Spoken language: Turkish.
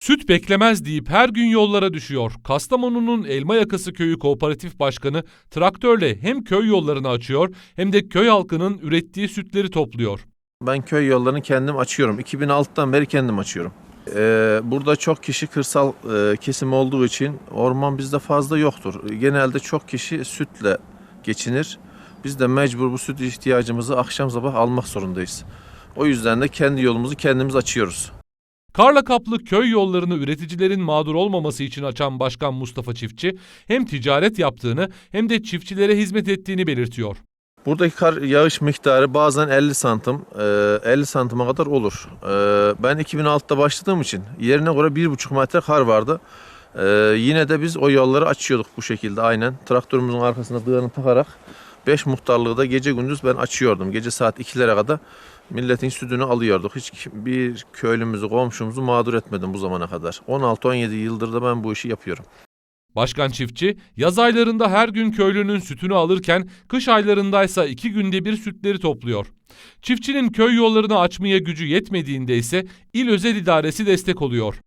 Süt beklemez deyip her gün yollara düşüyor. Kastamonu'nun Elma Yakası Köyü Kooperatif Başkanı traktörle hem köy yollarını açıyor hem de köy halkının ürettiği sütleri topluyor. Ben köy yollarını kendim açıyorum. 2006'dan beri kendim açıyorum. Ee, burada çok kişi kırsal e, kesim olduğu için orman bizde fazla yoktur. Genelde çok kişi sütle geçinir. Biz de mecbur bu süt ihtiyacımızı akşam sabah almak zorundayız. O yüzden de kendi yolumuzu kendimiz açıyoruz. Karla kaplı köy yollarını üreticilerin mağdur olmaması için açan Başkan Mustafa Çiftçi hem ticaret yaptığını hem de çiftçilere hizmet ettiğini belirtiyor. Buradaki kar yağış miktarı bazen 50 santim, e, 50 santime kadar olur. Ben 2006'da başladığım için yerine göre 1,5 metre kar vardı. Yine de biz o yolları açıyorduk bu şekilde aynen. Traktörümüzün arkasına dığını takarak 5 muhtarlığı da gece gündüz ben açıyordum. Gece saat 2'lere kadar milletin sütünü alıyorduk. Hiç bir köylümüzü, komşumuzu mağdur etmedim bu zamana kadar. 16-17 yıldır da ben bu işi yapıyorum. Başkan Çiftçi, yaz aylarında her gün köylünün sütünü alırken kış aylarındaysa iki günde bir sütleri topluyor. Çiftçinin köy yollarını açmaya gücü yetmediğinde ise il özel idaresi destek oluyor.